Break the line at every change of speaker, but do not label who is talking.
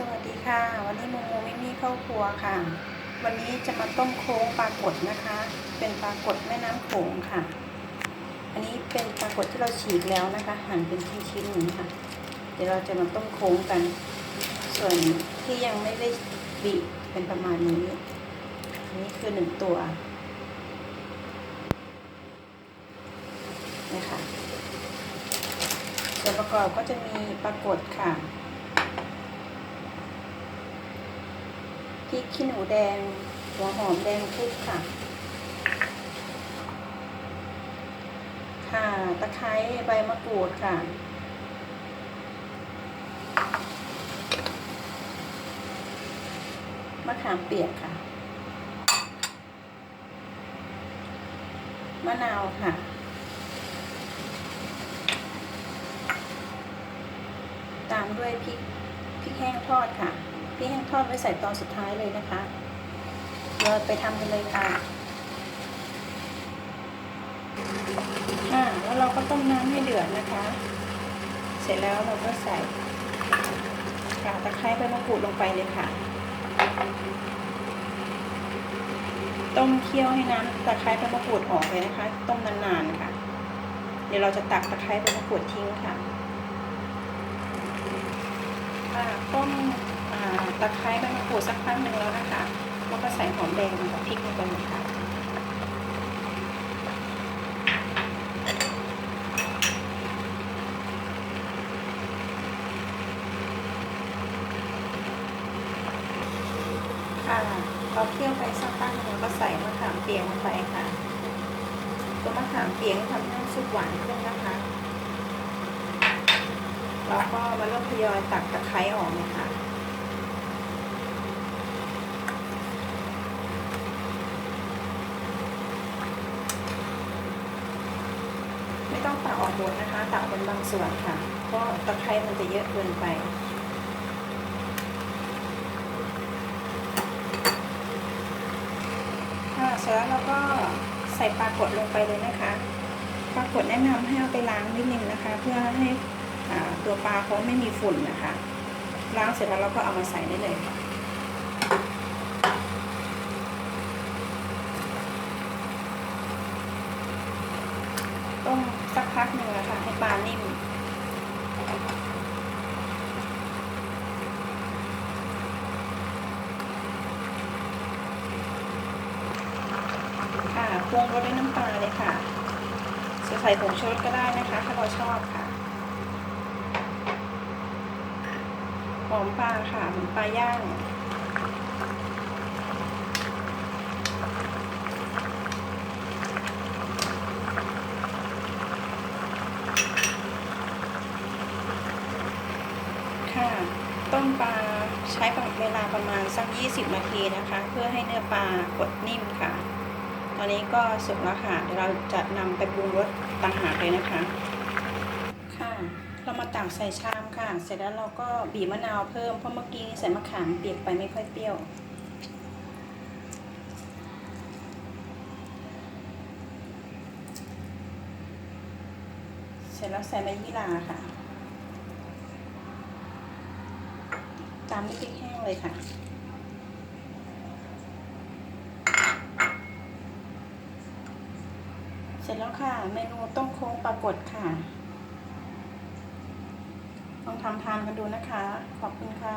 สวัสดีค่ะ วันนี้โมโมไม่มีเข้าครัวค่ะ วันนี้จะมาต้มโค้งปลากดนะคะ เป็นปลากดแม่น้ำโขงค่ะ อันนี้เป็นปลากดที่เราฉีกแล้วนะคะ หั่นเป็นชิ้นๆอย่างนี้ค่ะ เดี๋ยวเราจะมาต้มโค้งกัน ส่วนที่ยังไม่ได้บีเป็นประมาณนี้ อันนี้คือหนึ่งตัวนะคะส่วนประกอบก็จะมีปลากดค่ะ พริกขี้หนูแดง หัวหอมแดงคลุกค่ะ ค่ะตะไคร้ใบมะกรูดค่ะ มะขามเปียกค่ะ มะนาวค่ะตามด้วยพริกพริกแห้งทอดค่ะ พริกแห้งทอดไว้ใส่ตอนสุดท้ายเลยนะคะเราไปทำกันเลยค่ะอ่าแล้วเราก็ต้มน้ำให้เดือดนะคะ เสร็จแล้วเราก็ใส่ข่าตะไคร้ใบมะกรูดลงไปเลยค่ะ ต้มเคี่ยวให้น้ำตะไคร้ใบมะกรูดออกเลยนะคะ ต้มนานๆค่ะ เดี๋ยวเราจะตักตะไคร้ใบมะกรูดทิ้งค่ะต้ม ตะไคร้ใบมะกรูดสักพักหนึ่งแล้วนะคะ แล้วก็ใส่หอมแดงกับพริกลงไปเลยค่ะค่ะพอเคี่ยวไปสักพักหนึ่งก็ใส่มะขามเปียกลงไปค่ะ ตัวมะขามเปียกทำให้น้ำซุปหวานขึ้นนะคะ แล้วก็มาเริ่มทยอยตักตะไคร้ออกเลยค่ะ ไม่ ตักออกหมดนะคะตักเป็นบางส่วนค่ะ เพราะตะไคร้มันจะเยอะเกินไปค่ะเสร็จแล้วเราก็ใส่ปลากดลงไปเลยนะคะปลากดแนะนำให้เอาไปล้างนิดนึงนะคะ เพื่อให้ตัวปลาเขาไม่มีฝุ่นนะคะ ล้างเสร็จแล้วเราก็เอามาใส่ได้เลยค่ะต้มสักพัก หนึ่งนะคะให้ปลานิ่มค่ะปรุงรสด้วยน้ำปลาเลยค่ะจะใส่ผงชูรสก็ได้นะคะ ถ้าเราชอบค่ะหอมปลาค่ะเหมือนปลาย่าง ค่ะ ต้มปลาใช้เวลาประมาณสัก 20 นาทีนะคะ เพื่อให้เนื้อปลากดนิ่มค่ะ ตอนนี้ก็สุกแล้วค่ะเดี๋ยวเราจะนำไปปรุงรสต่างหากเลยนะคะ ค่ะ เรามาตักใส่ชามค่ะ เสร็จแล้วเราก็บีบมะนาวเพิ่มเพราะเมื่อกี้ใส่มะขามเปียกไปไม่ค่อยเปรี้ยวเสร็จแล้วใส่ใบยี่หร่าค่ะามด้วยพริกแห้งเลยค่ะ เสร็จแล้วค่ะ เมนูต้มโค้งปลากดค่ะลองทำทานกันดูนะคะ ขอบคุณค่ะ